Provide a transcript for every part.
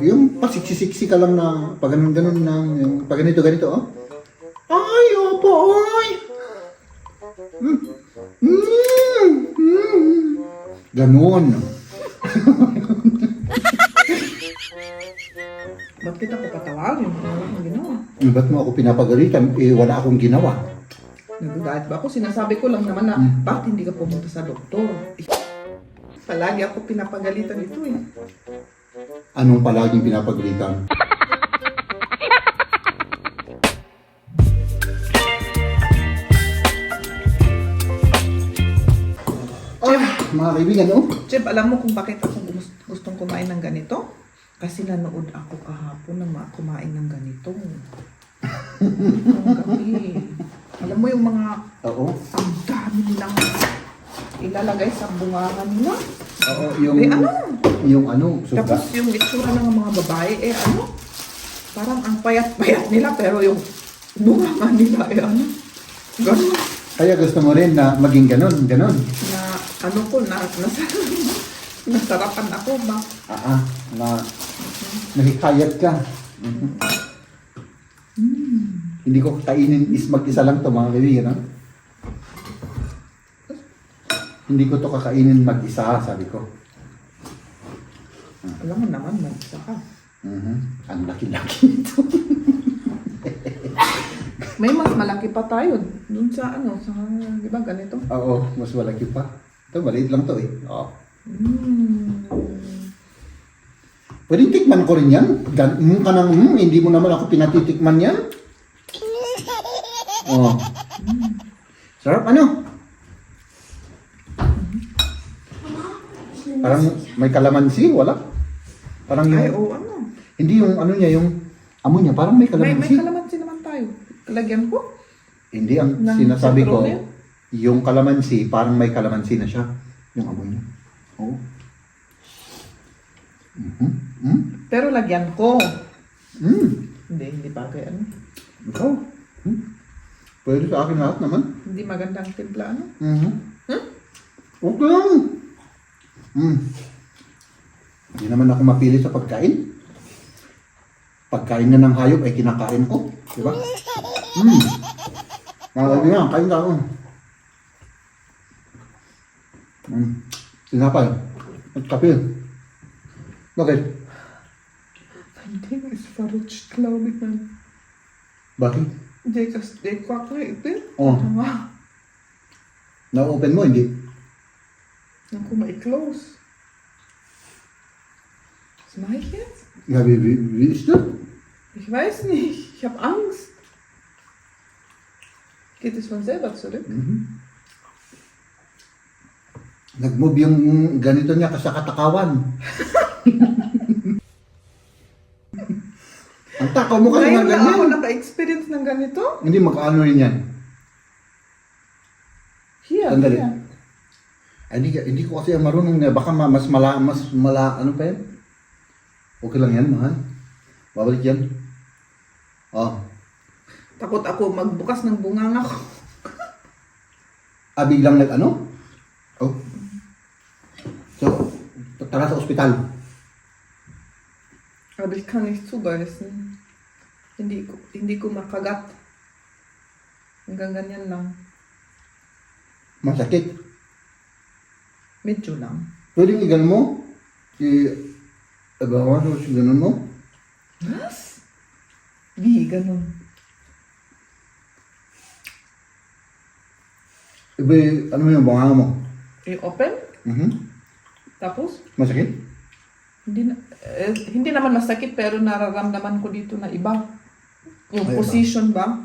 yung pasiksi-siksi ka lang na pag ganun ganun na yung pag ganito ganito oh. Ay, opo, ay. Mm. Mm. Mm. Ganon. Ba't kita ko patawagin? Wala akong ginawa. Eh, Ba't mo ako pinapagalitan? Eh, wala akong ginawa. Nagagalit ba ako? Sinasabi ko lang naman na, bakit hindi ka pumunta sa doktor? Eh, Palagi ako pinapagalitan ito eh. Anong palaging pinapagalitan? Ay, mga kaibigan, oh. Jeb, alam mo kung bakit ako gustong kumain ng ganito? Kasi nanood ako kahapon na ma- kumain ng ganito. Ang gabi. Alam mo yung mga Oo. ang dami nilang ilalagay sa bungangan nila. Oo, yung, Eh, ano? yung ano, suga. Tapos yung itsura ng mga babae, eh ano? Parang ang payat-payat nila, pero yung bungangan nila, eh ano? Ganun. Kaya gusto mo rin na maging ganon, ganon. Na ano ko, na, nasa, nasarapan ako ba? Ah, ah, na nahikayat ka. Mhm. Hindi ko kainin is mag-isa lang to mga kaibigan. ha? Hindi ko to kakainin mag-isa, sabi ko. Alam mo naman, mag-isa ka. Mhm. Ang laki-laki ito. May mas malaki pa tayo dun sa ano, sa, di ba, ganito? Oo, mas malaki pa. Ito, maliit lang to eh. Oo. Mm. Pwede tikman ko rin yan. Gan mm, ka ng mm, hindi mo naman ako pinatitikman yan. Oh. Sarap ano? Parang may kalamansi, wala? Parang yung, Ay, oo, ano? hindi yung ano niya, yung amo niya, parang may May, may kalamansi. kalamansi naman tayo. Lagyan ko. hindi, ang ng sinasabi ko, petrolyo? yung kalamansi, parang may kalamansi na siya. Yung amo niya. Oo. Mhm. Mm Pero lagyan ko. Mm. Hindi, hindi bagay ano. Ikaw? Hmm? Pwede sa akin lahat naman. Hindi magandang timpla ano. Mhm. Huh? Okay lang. Hmm. Hindi naman ako mapili sa pagkain. Pagkain na ng hayop ay kinakain ko. Di ba? Hmm. Mga kaibigan, kain ka ako. Hmm. Sinapay. At kape. Bakit? Ding ist verrutscht, glaube ich. Man. Bakit? Det, det kvackar inte. Oh. Ja. Na-open mo, hindi? Dann kommer ich close. Was mache ich jetzt? Ja, wie, wie, wie ist das? Ich weiß nicht. Ich habe Angst. Geht es von selber zurück? Mhm. Nag-move yung ganito niya kasi sa katakawan. Ang takaw mo kasi Ngayon na lang ako ganyan. naka-experience ng ganito. Hindi magkaano rin yan. Hier, Sandali. hier. Ay, hindi, hindi ko kasi marunong na. Baka ma- mas mala, mas mala, ano pa yan? Okay lang yan, mahal. Babalik yan. Oh. Takot ako magbukas ng bunganga ko. Ah, biglang nag ano? Oh. So, tara sa ospital. Aber ich kann nicht zubeißen. Hindi ko, hindi ko makagat. Hanggang ganyan lang. Masakit. Medyo lang. Pwedeng igan mo? I, agawa mo, ganun mo? Was? Wie, ganun? Iba, ano mo yung banganga mo? I-open? Mhm. Tapos? Masakit? Hindi, na, eh, hindi naman masakit pero nararamdaman ko dito na iba. Yung Ay, position ba?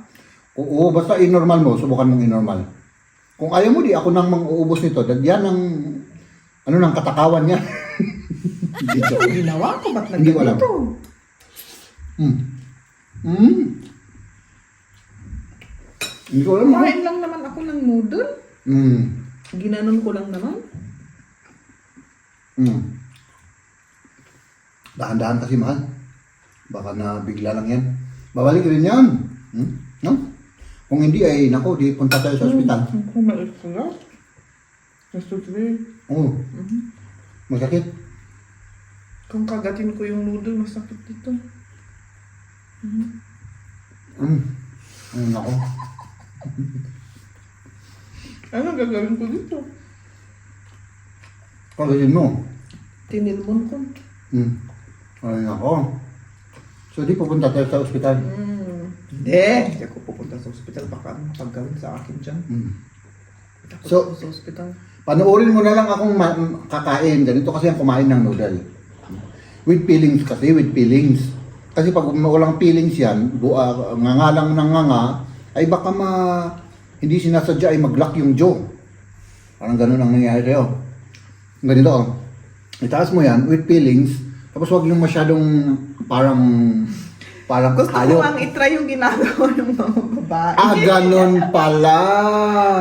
Oo, basta i-normal mo, subukan mong i-normal. Kung ayaw mo, di ako nang mang-uubos nito. Yan ang, ano nang katakawan niya. Dito. Ano ginawa ko? Ba't Hindi ko alam. nagganito? Hmm. Hmm. Hindi ko alam. Kumain lang naman ako ng noodle. Hmm. Ginanon ko lang naman. Hmm. Dahan-dahan kasi mahal. Baka na bigla lang yan. Babalik rin yan. Hmm? No? Kung hindi ay, nako, di punta tayo sa ospital. Zuerst. Das tut weh. Oo. Masakit. Kung kagatin ko yung noodle, masakit dito. Mhm. Mm. Ayun ako. Ano gagawin ko dito? Kagayin mo. Tinilmon ko. Mm. Ayun ako. So, di pupunta tayo sa ospital. Hmm. Hindi. Hindi ako pupunta sa ospital. Baka ano mapagawin sa akin dyan. Mm. So- sa ospital. Panoorin mo na lang akong kakain. Ganito kasi ang kumain ng noodle. With feelings kasi, with feelings. Kasi pag walang feelings yan, bu- ah, ngangalang ng nganga, ay baka ma, hindi sinasadya ay mag-lock yung jaw. Parang ganun ang nangyayari sa'yo. Ganito oh. Itaas mo yan with feelings, tapos wag yung masyadong parang parang Gusto ko hayop. nga itry yung ginagawa ng mga babae. Ah, ganun pala.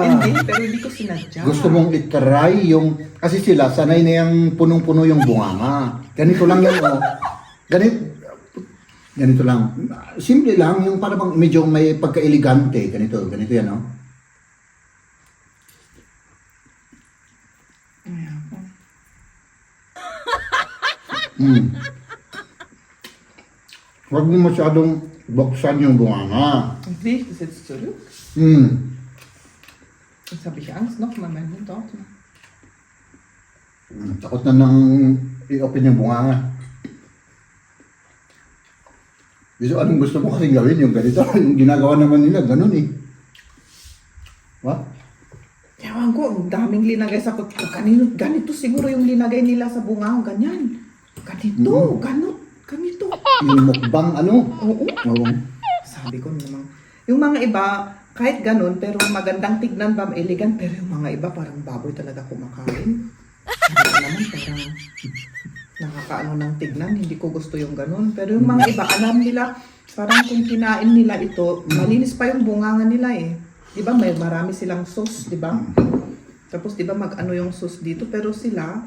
Hindi, pero hindi ko sinadya. Gusto mong itry yung, kasi sila, sanay na yung punong-puno yung bunganga. Ganito lang yan, oh. Ganito, ganito lang. Simple lang, yung para bang medyo may pagka-elegante. Ganito, ganito yan, oh. Ayan. Hmm. Huwag mo masyadong buksan yung bunganga. Wie ich das jetzt zurück? Hmm. Jetzt habe ich Angst, nochmal mein Mund dort. Hmm, Takot na nang i-open yung bunganga. Gusto, anong gusto mo kasing gawin yung ganito? Yung ginagawa naman nila, ganun eh. What? Ewan ko, ang daming linagay sa kot. Kanino, ganito siguro yung linagay nila sa bunga. Ganyan. Ganito, Mm. Ganot, ganito. Yung mukbang ano? Oo. Oo. Sabi ko naman. Yung mga iba, kahit ganun, pero magandang tignan ba, elegant, pero yung mga iba parang baboy talaga kumakain. Ko naman parang nakakaano ng tignan, hindi ko gusto yung ganun. Pero yung mga iba, alam nila, parang kung kinain nila ito, malinis pa yung bunganga nila eh. Di ba may marami silang sauce, di ba? Tapos di ba mag-ano yung sauce dito, pero sila,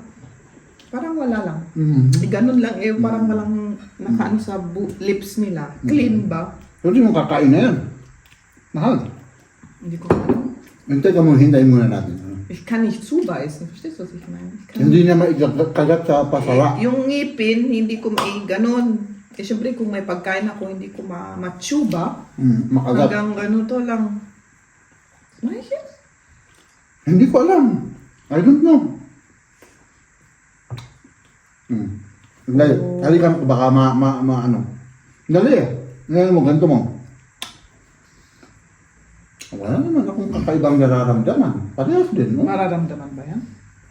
parang wala lang. Mm. Eh, ganun lang eh, parang walang nakaano sa bu- lips nila. Clean ba? So, di mo kakain na yan. Mahal. Hindi ko alam. Hintay ka mo, hintayin muna natin. ano. Ich kann nicht zubeißen. Verstehst du, was ich meine? Ich kann Hindi niya maikagat sa pasara. Yung ngipin, hindi ko mai ganun. Eh, syempre, kung may pagkain ako, hindi ko ma matsuba. Mm, makagat. Hanggang ganun to lang. Yes. Hindi ko alam. I don't know. Hmm. Dali. Oh. Dali ka, baka ma, ma, ma ano. Dali. Ngayon mo, ganito mo. Wala naman akong kakaibang nararamdaman. Parehas din, no? Mararamdaman ba yan?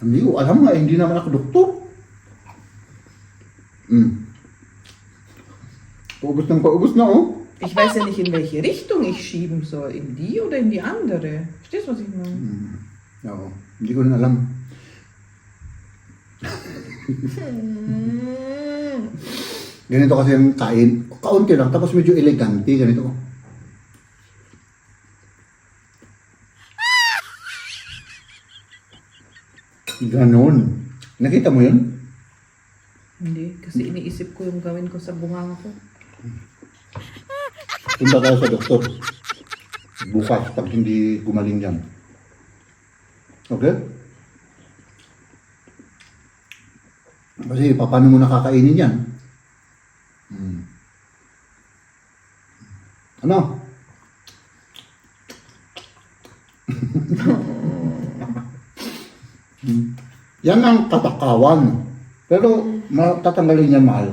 Hindi ko alam nga, hindi naman ako doktor. Hmm. Paubos ng paubos na, oh. Ich weiß ja nicht, in welche Richtung ich schieben soll. In die oder in die andere. Verstehst du, was ich meine? Hmm. Oo. Hindi ko rin alam. Ganito kasi ang kain. Kaunti lang, tapos medyo elegante. Ganito. Ganon. Nakita mo yun? Hindi, kasi iniisip ko yung gawin ko sa bunganga ko. Punta tayo sa doktor. Bukas, pag hindi gumaling yan. Okay? Kasi paano mo nakakainin yan? Hmm. Ano? Hmm. yan ang katakawan. Pero matatanggalin yan mahal.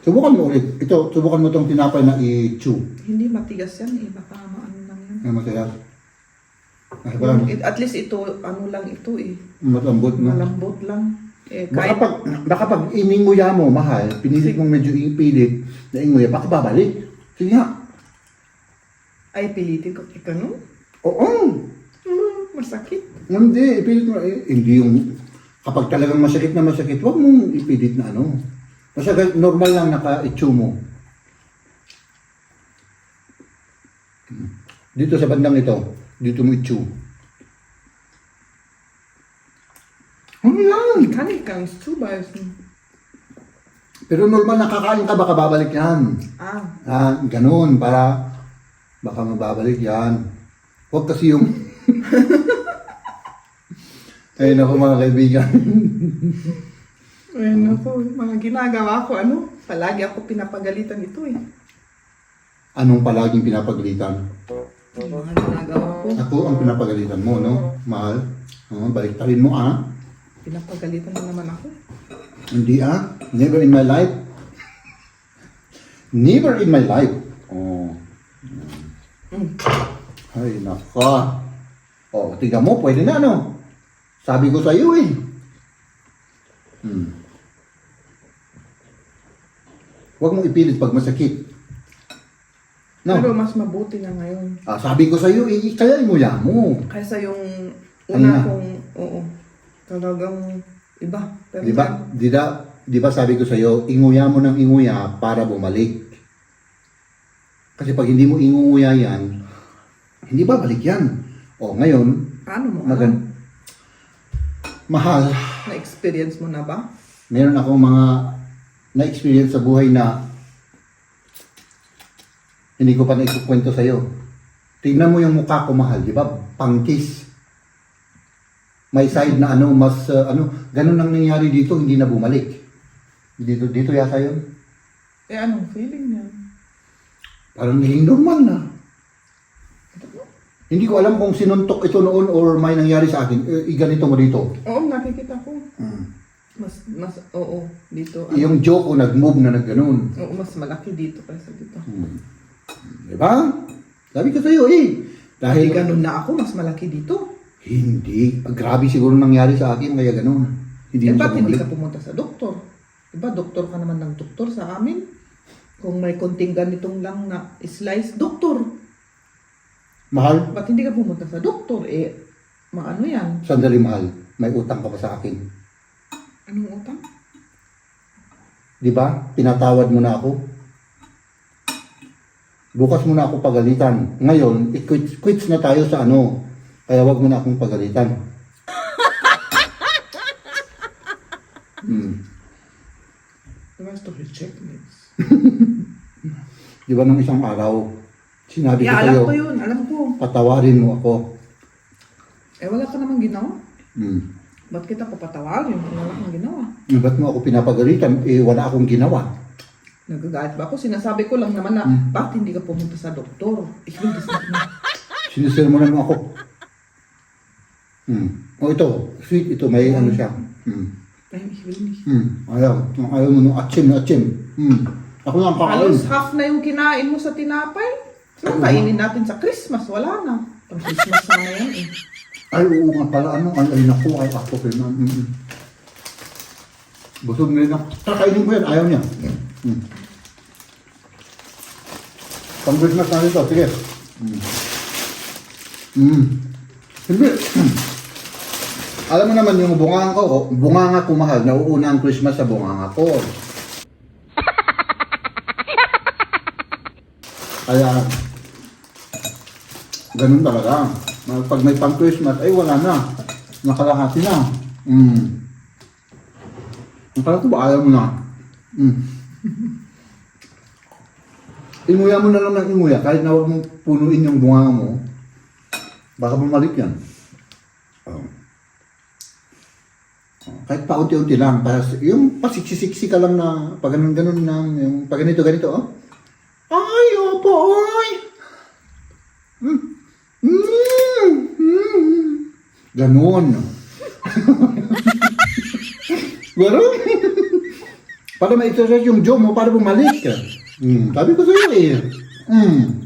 Subukan mo ulit. Ito, subukan mo itong tinapay na i-chew. Hindi matigas yan eh. Baka maano lang yan. Ay, masaya. Ay, parang At least ito, ano lang ito eh. matambot no? Malambot lang. Eh, Baka kahit pag, baka pag ininguya mo, mahal, pinilit mong medyo ipilit na inguya, baka babalik. Sige nga. ay pilitin ko. Ikaw no? Oo. Hmm, masakit. Hindi, ipilit mo. Eh, hindi yung, kapag talagang masakit na masakit, huwag mong ipilit na ano. Masakit, normal lang naka-itsu mo. Dito sa bandang ito, dito mo itsu. Ano yan? Kann ich gar nicht zubeißen. Pero normal nakakain ka, baka babalik yan. Ah, Ah, ganun, para baka mababalik yan. Huwag kasi yung... Ay, naku mga kaibigan. Ayun ako, mga ginagawa ko, ano, palagi ako pinapagalitan ito eh. Anong palaging pinapagalitan? Yung mga ginagawa ko, Ako ang pinapagalitan mo, no? Mahal. Oh, baliktarin mo, ah. Pinapagalitan mo naman ako. Hindi, ah. Never in my life. Never in my life. Oh. Mm. Ay, naka. Oh, tingnan mo, pwede na, no? Sabi ko sa iyo, eh. Hmm. Huwag mong ipilit pag masakit. No? Pero mas mabuti na ngayon. Ah, sabi ko sa iyo, eh, kaya imuya mo. Kaysa yung Kanina. una kong, oo, talagang iba. Pero Di ba? Di, da, di ba sabi ko sa iyo, inguya mo ng inguya para bumalik. Kasi pag hindi mo inguya yan, hindi ba balik yan? O, ngayon, Paano mo? magan mahal, Na-experience mo na ba? meron akong mga na-experience sa buhay na hindi ko pa naikukwento sa iyo. Tingnan mo yung mukha ko, mahal, di ba? Pangkis. May side na ano, mas, uh, ano, ganun ang nangyari dito, hindi na bumalik. Dito, dito yata yun. Eh, anong feeling niya? Parang naging normal na. Hindi ko alam kung sinuntok ito noon or may nangyari sa akin. Eh, ganito mo dito. Oo, nakikita ko. Mm. Mas, mas, oo, dito. Ano, Yung joke ko nag-move na nag-ganun. oo, mas malaki dito kaysa dito. Hmm. Diba? Sabi ko sa'yo eh. Dahil Dahil ganun na ako, mas malaki dito. Hindi. Grabe siguro nangyari sa akin kaya ganun. eh, Hindi ba't siya hindi ka pumunta sa doktor? Diba, doktor ka naman ng doktor sa amin? Kung may konting ganitong lang na slice, doktor. Mahal, Ba't hindi ka pumunta sa doktor? Eh, maano yan? sandali mahal. May utang ka pa sa akin. Anong utang? Di ba? Pinatawad mo na ako. Bukas mo na ako pagalitan. Ngayon, i-quits quits na tayo sa ano. Kaya wag mo na akong pagalitan. Hmm. You have to reject me. Di ba nung isang araw, sinabi ko Yeah, sa'yo, alam ko yun, alam ko. patawarin mo ako. Eh, wala ka namang ginawa. Hmm. Ba't kita ko patawagin kung wala kang ginawa? Eh, Ba't mo ako pinapagalitan? Eh, wala akong ginawa. Nagagalit ba ako? Sinasabi ko lang naman na, Hmm. bakit hindi ka pumunta sa doktor? Will this not know. Sinisermonan mo ako. Hmm. O ito, sweet ito, may ano siya. Hmm. Ich will nicht. Hmm. Ayaw. Ayaw mo nung atsim na atsim. Hmm. Ako lang ang kakain. Halos half na yung kinain mo sa tinapay. So, Ano? kainin natin sa Christmas. Wala na. Pang Christmas sana yan eh. Ay, oo nga pala. Ano? Ay, ay naku. Ay, ako. Pero, mm, mm. Busog na yun. Kakainin ko yan. Ayaw niya. Hmm. Pang-Christmas na ito. Sige. Hmm. Hmm. Hindi. Alam mo naman yung bunganga ko, oh, bunganga ko mahal, nauuna ang Christmas sa bunganga ko. Kaya, ganun talaga. Pag may pang Christmas, ay wala na. Nakalahati na. Mm. Akala ko ba ayaw mo na? Mm. Inguya mo na lang ng inguya, kahit na huwag mong punuin yung bunga mo, baka bumalik yan. Oh. Kahit paunti-unti lang, pas, yung pasiksisiksi ka lang na pag ganun-ganun lang, yung pag ganito-ganito, oh. Ay, opo, ay! Mm. Mm. Mm. Ganon. Ganon. para ma-exercise yung jaw mo, para bumalik ka. Mm. Sabi ko sa'yo eh. Mm.